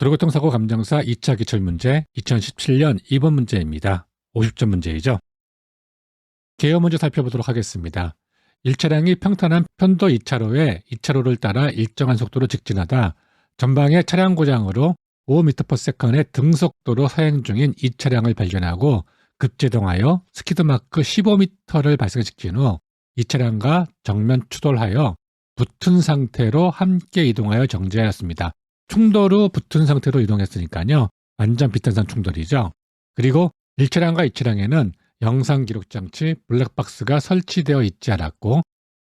도로교통사고 감정사 2차 기출 문제 2017년 2번 문제입니다. 50점 문제이죠. 개요 먼저 살펴보도록 하겠습니다. 1차량이 평탄한 편도 2차로에 2차로를 따라 일정한 속도로 직진하다 전방에 차량 고장으로 5m/s의 등속도로 서행 중인 이 차량을 발견하고 급제동하여 스키드마크 15m를 발생시킨 후이 차량과 정면 추돌하여 붙은 상태로 함께 이동하여 정지하였습니다. 충돌 후 붙은 상태로 이동했으니까요. 완전 비탄산 충돌이죠. 그리고 1차량과 2차량에는 영상 기록 장치 블랙박스가 설치되어 있지 않았고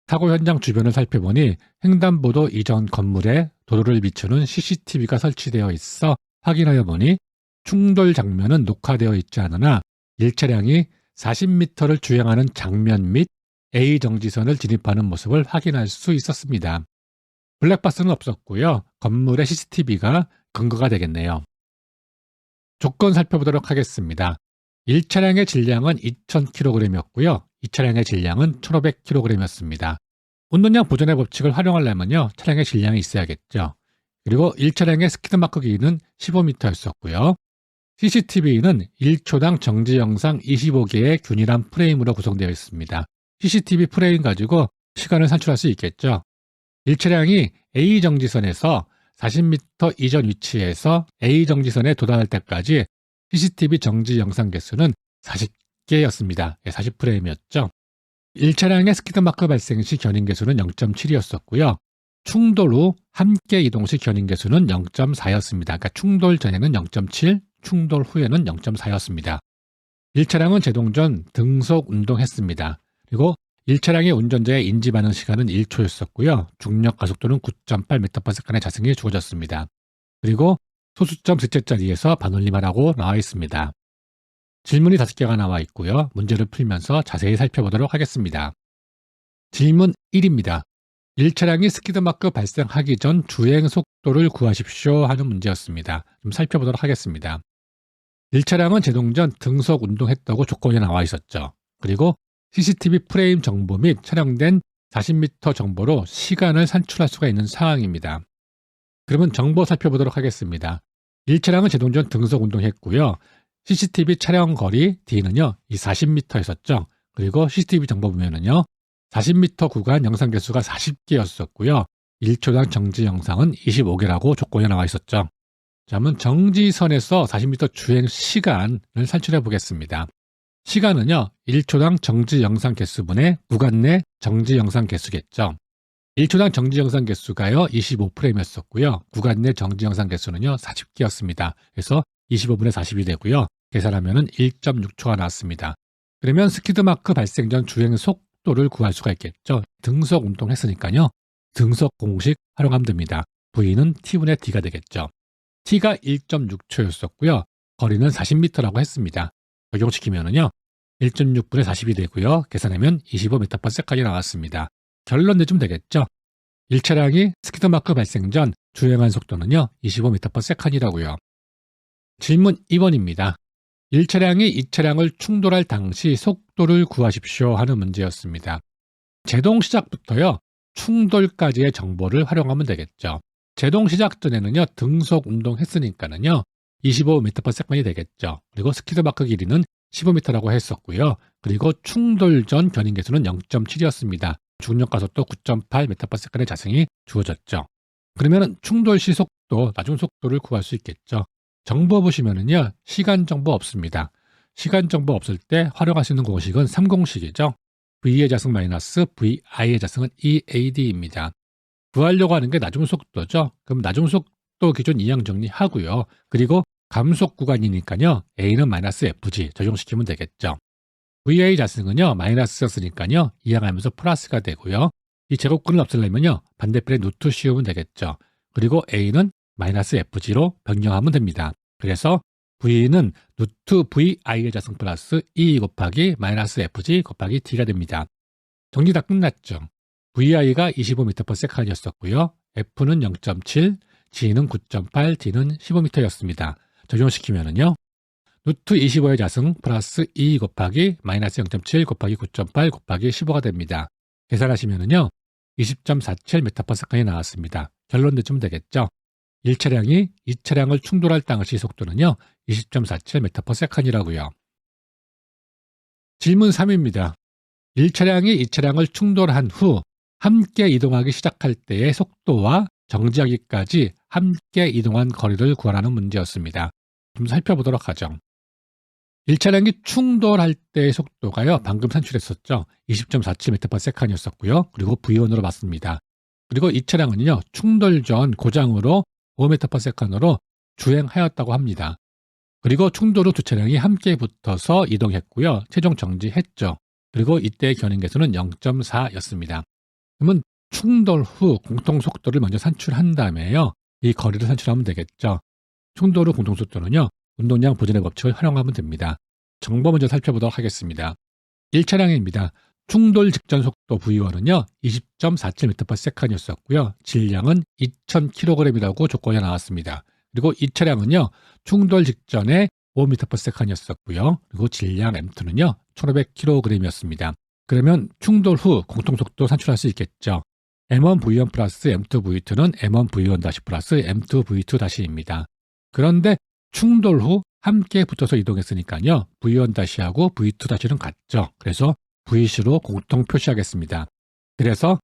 사고 현장 주변을 살펴보니 횡단보도 이전 건물에 도로를 비추는 CCTV가 설치되어 있어 확인하여 보니 충돌 장면은 녹화되어 있지 않으나 1차량이 40m를 주행하는 장면 및 A 정지선을 진입하는 모습을 확인할 수 있었습니다. 블랙박스는 없었고요. 건물의 CCTV가 근거가 되겠네요. 조건 살펴보도록 하겠습니다. 1차량의 질량은 2,000kg이었고요. 2차량의 질량은 1,500kg이었습니다. 운동량 보존의 법칙을 활용하려면요. 차량의 질량이 있어야겠죠. 그리고 1차량의 스키드마크 길이는 15m였었고요. CCTV는 1초당 정지 영상 25개의 균일한 프레임으로 구성되어 있습니다. CCTV 프레임 가지고 시간을 산출할 수 있겠죠. 1차량이 A 정지선에서 40m 이전 위치에서 A 정지선에 도달할 때까지 CCTV 정지 영상 개수는 40개였습니다. 40프레임이었죠. 1차량의 스키드마크 발생 시 견인 개수는 0.7이었었고요. 충돌 후 함께 이동 시 견인 개수는 0.4였습니다. 그러니까 충돌 전에는 0.7, 충돌 후에는 0.4였습니다. 1차량은 제동 전 등속 운동했습니다. 그리고 1차량의 운전자의 인지 반응 시간은 1초였었고요. 중력 가속도는 9.8m/s의 자승이 주어졌습니다. 그리고 소수점 셋째 자리에서 반올림하라고 나와 있습니다. 질문이 다섯 개가 나와 있고요. 문제를 풀면서 자세히 살펴보도록 하겠습니다. 질문 1입니다. 1차량이 스키드마크 발생하기 전 주행 속도를 구하십시오 하는 문제였습니다. 좀 살펴보도록 하겠습니다. 1차량은 제동 전 등속 운동했다고 조건이 나와 있었죠. 그리고 CCTV 프레임 정보 및 촬영된 40m 정보로 시간을 산출할 수가 있는 상황입니다. 그러면 정보 살펴보도록 하겠습니다. 1차량은 제동 전 등속 운동했고요. CCTV 촬영 거리 D는요, 이 40m였었죠. 그리고 CCTV 정보 보면은요, 40m 구간 영상 개수가 40개였었고요. 1초당 정지 영상은 25개라고 조건이 나와 있었죠. 자, 한번 정지선에서 40m 주행 시간을 산출해 보겠습니다. 시간은요, 1초당 정지 영상 개수분의 구간 내 정지 영상 개수겠죠. 1초당 정지 영상 개수가요, 25프레임이었었고요. 구간 내 정지 영상 개수는요, 40개였습니다. 그래서 25분의 40이 되고요. 계산하면 1.6초가 나왔습니다. 그러면 스키드마크 발생 전 주행 속도를 구할 수가 있겠죠. 등속 운동했으니까요. 등속 공식 활용하면 됩니다. V는 T분의 D가 되겠죠. T가 1.6초였었고요. 거리는 40m라고 했습니다. 적용시키면은요. 1.6분의 40이 되고요. 계산하면 25m/s까지 나왔습니다. 결론 내주면 되겠죠. 1차량이 스키드마크 발생 전 주행한 속도는요. 25m/s이라고요. 질문 2번입니다. 1차량이 2차량을 충돌할 당시 속도를 구하십시오 하는 문제였습니다. 제동 시작부터요. 충돌까지의 정보를 활용하면 되겠죠. 제동 시작 전에는요. 등속 운동했으니까는요. 25m/s이 되겠죠. 그리고 스키드마크 길이는 15m라고 했었고요. 그리고 충돌 전 견인 개수는 0.7이었습니다. 중력 가속도 9.8m/s의 자승이 주어졌죠. 그러면 충돌 시 속도, 나중 속도를 구할 수 있겠죠. 정보 보시면은요, 시간 정보 없습니다. 시간 정보 없을 때 활용할 수 있는 공식은 3공식이죠. V의 자승 마이너스 VI의 자승은 EAD입니다. 구하려고 하는 게 나중 속도죠. 그럼 나중 속도 기준 이항 정리하고요. 그리고 감속 구간이니까요. A는 마이너스 FG 적용시키면 되겠죠. VI 자승은요. 마이너스였으니까요. 이항하면서 플러스가 되고요. 이 제곱근을 없애려면요. 반대편에 루트 씌우면 되겠죠. 그리고 A는 마이너스 FG로 변경하면 됩니다. 그래서 V는 루트 VI의 자승 플러스 E 곱하기 마이너스 FG 곱하기 T가 됩니다. 정리 다 끝났죠. VI가 25m/s였었고요. F는 0.7, G는 9.8, D는 15m였습니다. 적용시키면은요. 루트 25의 자승 플러스 2 곱하기 마이너스 0.7 곱하기 9.8 곱하기 15가 됩니다. 계산하시면은요. 20.47m/s이 나왔습니다. 결론 내주면 되겠죠. 1차량이 2차량을 충돌할 당시 속도는요. 20.47m/s이라고요. 질문 3입니다. 1차량이 2차량을 충돌한 후 함께 이동하기 시작할 때의 속도와 정지하기까지 함께 이동한 거리를 구하라는 문제였습니다. 좀 살펴보도록 하죠. 1차량이 충돌할 때의 속도가요. 방금 산출했었죠. 20.47m/s이었었고요. 그리고 V1으로 맞습니다. 그리고 이 차량은요. 충돌 전 고장으로 5m/s으로 주행하였다고 합니다. 그리고 충돌 후 두 차량이 함께 붙어서 이동했고요. 최종 정지했죠. 그리고 이때의 견인계수는 0.4였습니다. 그러면 충돌 후 공통 속도를 먼저 산출한 다음에요. 이 거리를 산출하면 되겠죠. 충돌 후 공통 속도는요. 운동량 보존의 법칙을 활용하면 됩니다. 정보 먼저 살펴보도록 하겠습니다. 1차량입니다. 충돌 직전 속도 V1은요. 20.47m/s이었었고요. 질량은 2000kg이라고 조건이 나왔습니다. 그리고 이 차량은요. 충돌 직전에 5m/s이었었고요. 그리고 질량 M2는요. 1500kg이었습니다. 그러면 충돌 후 공통속도 산출할 수 있겠죠. M1 V1 플러스 M2 V2는 M1 V1 다시 플러스 M2 V2 다시입니다. 그런데 충돌 후 함께 붙어서 이동했으니까요. V1 다시하고 V2 다시는 같죠. 그래서 VC로 공통 표시하겠습니다. 그래서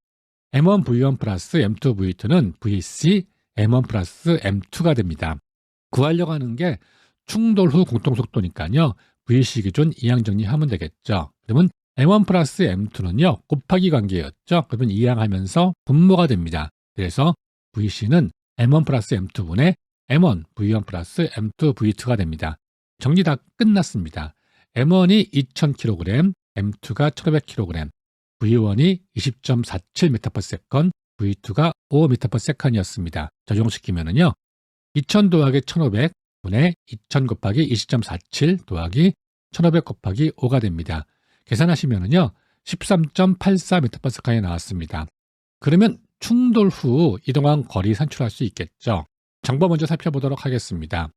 M1 V1 플러스 M2 V2는 VC M1 플러스 M2가 됩니다. 구하려고 하는 게 충돌 후 공통 속도니까요. VC 기준 이항 정리하면 되겠죠. 그러면 M1 플러스 M2는요. 곱하기 관계였죠. 그러면 이항하면서 분모가 됩니다. 그래서 VC는 M1 플러스 M2분의 M1 V1 플러스 M2 V2가 됩니다. 정리 다 끝났습니다. M1이 2000kg, M2가 1500kg, V1이 20.47m/s, V2가 5m/s이었습니다. 적용시키면은요. 2000 더하기 1500 분의 2000 곱하기 20.47 더하기 1500 곱하기 5가 됩니다. 계산하시면은요. 13.84m/s에 나왔습니다. 그러면 충돌 후 이동한 거리 산출할 수 있겠죠. 정보 먼저 살펴보도록 하겠습니다.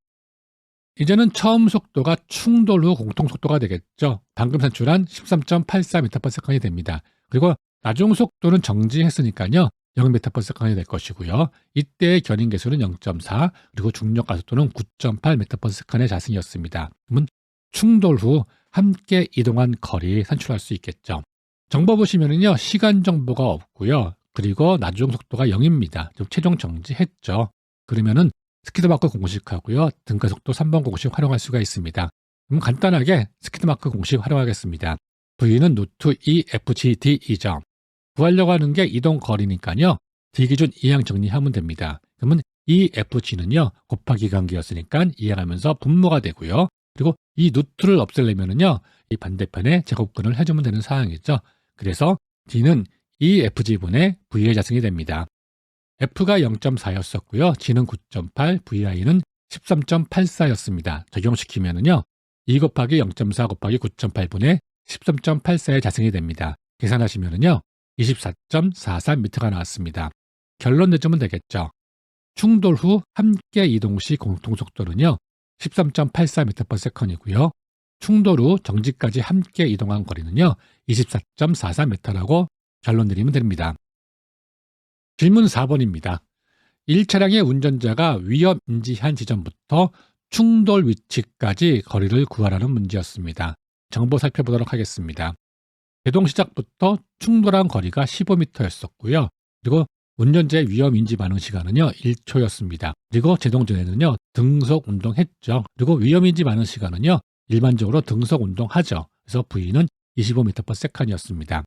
이제는 처음 속도가 충돌 후 공통 속도가 되겠죠. 방금 산출한 13.84m/s이 됩니다. 그리고 나중 속도는 정지했으니까요. 0m/s이 될 것이고요. 이때의 견인 계수는 0.4, 그리고 중력 가속도는 9.8m/s의 자승이었습니다. 그러면 충돌 후 함께 이동한 거리 산출할 수 있겠죠. 정보 보시면은요. 시간 정보가 없고요. 그리고 나중 속도가 0입니다. 좀 최종 정지했죠. 그러면은 스키드 마크 공식하고요. 등가속도 3번 공식 활용할 수가 있습니다. 그럼 간단하게 스키드 마크 공식 활용하겠습니다. V는 노트 E, F, G, D이죠. 구하려고 하는 게 이동 거리니까요. D 기준 이항 정리하면 됩니다. 그러면 E, F, G는요. 곱하기 관계였으니까 이항하면서 분모가 되고요. 그리고 이 노트를 없애려면은요. 이 반대편에 제곱근을 해주면 되는 사항이죠. 그래서 D는 E, F, G분의 V의 자승이 됩니다. F가 0.4였었고요. G는 9.8, VI는 13.84였습니다. 적용시키면은요. 2 곱하기 0.4 곱하기 9.8분의 13.84의 자승이 됩니다. 계산하시면은요. 24.43m가 나왔습니다. 결론 내주면 되겠죠. 충돌 후 함께 이동 시 공통속도는요. 13.84m/s이고요. 충돌 후 정지까지 함께 이동한 거리는요. 24.43m라고 결론 내리면 됩니다. 질문 4번입니다. 1차량의 운전자가 위험 인지한 지점부터 충돌 위치까지 거리를 구하라는 문제였습니다. 정보 살펴보도록 하겠습니다. 제동 시작부터 충돌한 거리가 15m였었고요. 그리고 운전자의 위험 인지 반응 시간은요 1초였습니다. 그리고 제동 전에는요 등속 운동했죠. 그리고 위험 인지 반응 시간은요 일반적으로 등속 운동하죠. 그래서 V는 25m/s이었습니다.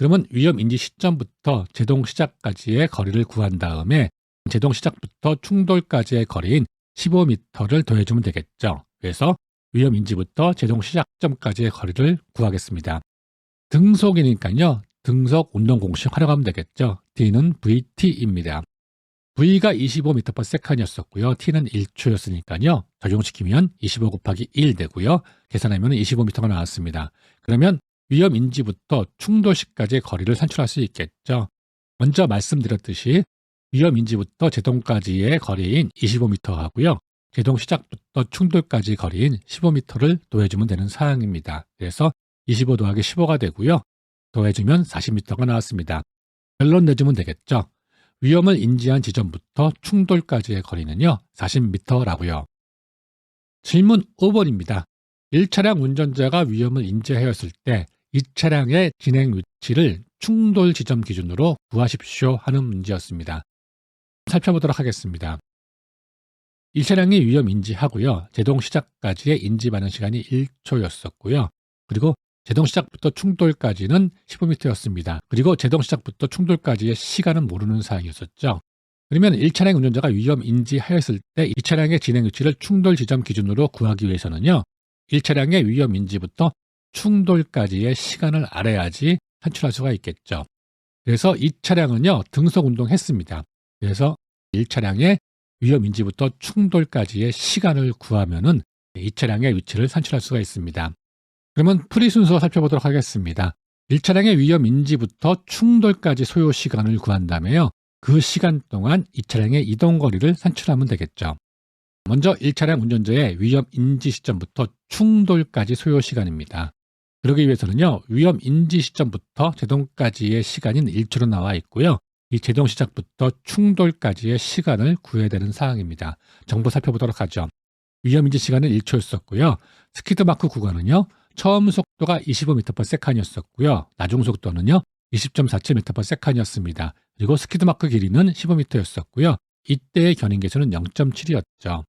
그러면 위험 인지 시점부터 제동 시작까지의 거리를 구한 다음에 제동 시작부터 충돌까지의 거리인 15m를 더해주면 되겠죠. 그래서 위험 인지부터 제동 시작점까지의 거리를 구하겠습니다. 등속이니까요. 등속 운동 공식 활용하면 되겠죠. D는 VT입니다. V가 25m/s이었었고요. T는 1초였으니까요. 적용시키면 25 곱하기 1 되고요. 계산하면 25m가 나왔습니다. 그러면 위험 인지부터 충돌 시까지의 거리를 산출할 수 있겠죠. 먼저 말씀드렸듯이 위험 인지부터 제동까지의 거리인 25m 하고요. 제동 시작부터 충돌까지 거리인 15m를 더해주면 되는 사항입니다. 그래서 25 더하기 15가 되고요. 더해주면 40m가 나왔습니다. 결론 내주면 되겠죠. 위험을 인지한 지점부터 충돌까지의 거리는요, 40m라고요. 질문 5번입니다. 1차량 운전자가 위험을 인지하였을 때 이 차량의 진행 위치를 충돌 지점 기준으로 구하십시오 하는 문제였습니다. 살펴보도록 하겠습니다. 이 차량이 위험 인지하고요. 제동 시작까지의 인지 반응 시간이 1초였었고요. 그리고 제동 시작부터 충돌까지는 15m였습니다. 그리고 제동 시작부터 충돌까지의 시간은 모르는 사항이었었죠. 그러면 1차량 운전자가 위험 인지하였을 때이 차량의 진행 위치를 충돌 지점 기준으로 구하기 위해서는요. 1차량의 위험 인지부터 충돌까지의 시간을 알아야지 산출할 수가 있겠죠. 그래서 이 차량은요. 등속 운동했습니다. 그래서 1차량의 위험 인지부터 충돌까지의 시간을 구하면은 이 차량의 위치를 산출할 수가 있습니다. 그러면 풀이 순서 살펴보도록 하겠습니다. 1차량의 위험 인지부터 충돌까지 소요 시간을 구한 다음에요. 그 시간 동안 이 차량의 이동 거리를 산출하면 되겠죠. 먼저 1차량 운전자의 위험 인지 시점부터 충돌까지 소요 시간입니다. 그러기 위해서는요. 위험 인지 시점부터 제동까지의 시간인 1초로 나와 있고요. 이 제동 시작부터 충돌까지의 시간을 구해야 되는 사항입니다. 정보 살펴보도록 하죠. 위험 인지 시간은 1초였었고요. 스키드 마크 구간은요. 처음 속도가 25m/s이었었고요. 나중 속도는요. 20.47m/s이었습니다. 그리고 스키드 마크 길이는 15m였었고요. 이때의 견인 계수는 0.7이었죠.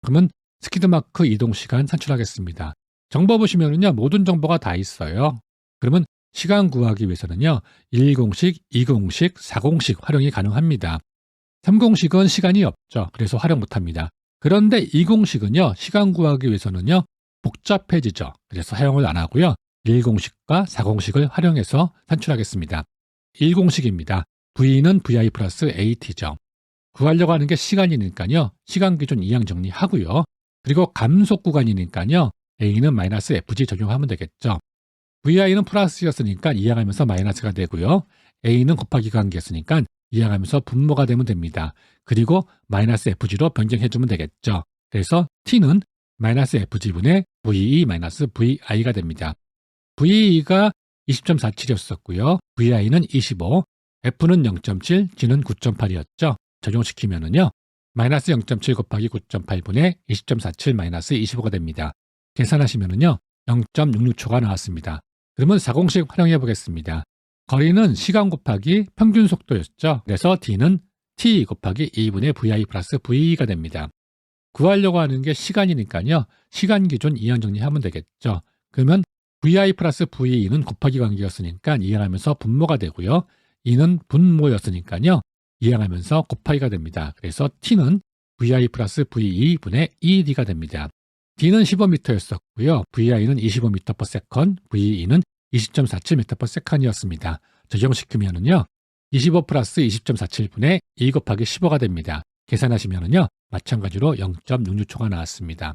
그러면 스키드 마크 이동 시간 산출하겠습니다. 정보 보시면은요, 모든 정보가 다 있어요. 그러면 시간 구하기 위해서는요, 1공식, 2공식, 4공식 활용이 가능합니다. 3공식은 시간이 없죠. 그래서 활용 못 합니다. 그런데 2공식은요, 시간 구하기 위해서는요, 복잡해지죠. 그래서 사용을 안 하고요. 1공식과 4공식을 활용해서 산출하겠습니다. 1공식입니다. V는 VI 플러스 AT죠. 구하려고 하는 게 시간이니까요. 시간 기준 이항 정리하고요. 그리고 감속 구간이니까요. A는 마이너스 FG 적용하면 되겠죠. VI는 플러스였으니까 이항하면서 마이너스가 되고요. A는 곱하기 관계였으니까 이항하면서 분모가 되면 됩니다. 그리고 마이너스 FG로 변경해주면 되겠죠. 그래서 T는 마이너스 FG분의 VE 마이너스 VI가 됩니다. VE가 20.47이었었고요. VI는 25, F는 0.7, G는 9.8이었죠. 적용시키면은요. 마이너스 0.7 곱하기 9.8분의 20.47 마이너스 25가 됩니다. 계산하시면은요. 0.66초가 나왔습니다. 그러면 4공식 활용해 보겠습니다. 거리는 시간 곱하기 평균 속도였죠. 그래서 D는 T 곱하기 2분의 VI 플러스 V가 됩니다. 구하려고 하는 게 시간이니까요. 시간 기준 이항 정리하면 되겠죠. 그러면 VI 플러스 VE는 곱하기 관계였으니까 이항하면서 분모가 되고요. 이는 분모였으니까요. 이항하면서 곱하기가 됩니다. 그래서 T는 VI 플러스 VE 분의 ED가 됩니다. D는 15m였었고요. VI는 25m/s, VE는 20.47m/s이었습니다. 적용시키면은요. 25 플러스 20.47분의 2 곱하기 15가 됩니다. 계산하시면은요. 마찬가지로 0.66초가 나왔습니다.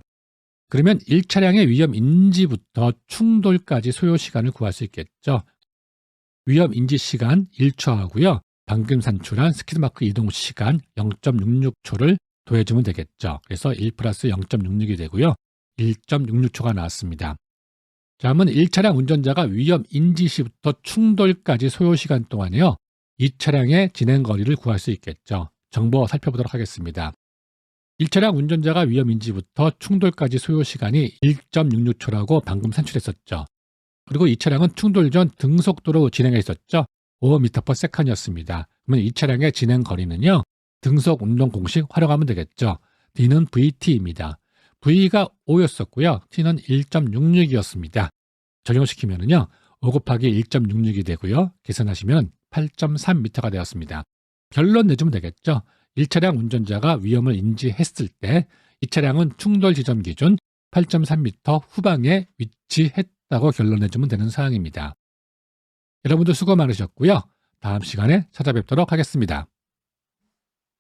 그러면 1차량의 위험 인지부터 충돌까지 소요 시간을 구할 수 있겠죠. 위험 인지 시간 1초 하고요. 방금 산출한 스키드마크 이동 시간 0.66초를 더해주면 되겠죠. 그래서 1 플러스 0.66이 되고요. 1.66초가 나왔습니다. 자, 그러면 1차량 운전자가 위험 인지 시부터 충돌까지 소요 시간 동안에요. 이 차량의 진행 거리를 구할 수 있겠죠. 정보 살펴보도록 하겠습니다. 1차량 운전자가 위험 인지부터 충돌까지 소요 시간이 1.66초라고 방금 산출했었죠. 그리고 이 차량은 충돌 전 등속도로 진행했었죠. 5m/s이었습니다. 그러면 이 차량의 진행 거리는요. 등속 운동 공식 활용하면 되겠죠. D는 VT입니다. V가 5였었고요. T는 1.66이었습니다. 적용시키면은요. 5 곱하기 1.66이 되고요. 계산하시면 8.3m가 되었습니다. 결론 내주면 되겠죠. 1차량 운전자가 위험을 인지했을 때이 차량은 충돌 지점 기준 8.3m 후방에 위치했다고 결론 내주면 되는 사항입니다. 여러분들 수고 많으셨고요. 다음 시간에 찾아뵙도록 하겠습니다.